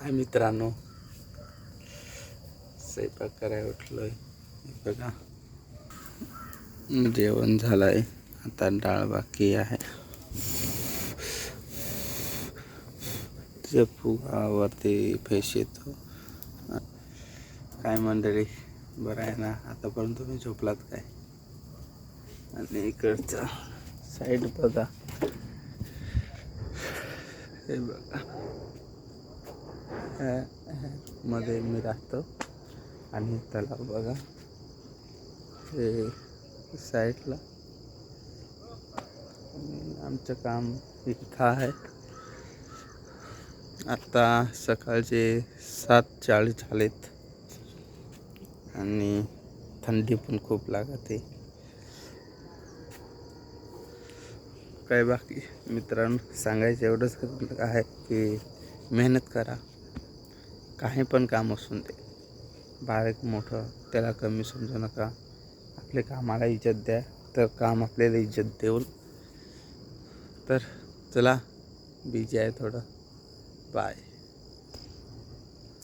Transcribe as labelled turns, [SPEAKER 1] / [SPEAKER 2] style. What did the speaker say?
[SPEAKER 1] हाय मित्रांनो. स्वयंपाक करायला उठलोय बघा. जेवण झालंय. आता डाळ बाकी आहे. त्या फुगावरती फेस येतो. काय मंडळी? बरं आहे ना? आतापर्यंत तुम्ही झोपलात काय? आणि इकडचा साईड बघा. हे बघा. मध्ये मी राहतो. आणि तलाव बघा. हे साईडला. आमचं काम इथं आहे. आत्ता सकाळचे सात चाळीस झालेत. आणि थंडी पण खूप लागते. काय बाकी? मित्रांनो सांगायचं एवढंच आहे की मेहनत करा. काही पण काम असून ते बारीक मोठं त्याला कमी समजू नका. आपले कामाला इज्जत द्या. तर काम आपल्याला इज्जत देऊन. तर चला बिजी आहे थोडं. बाय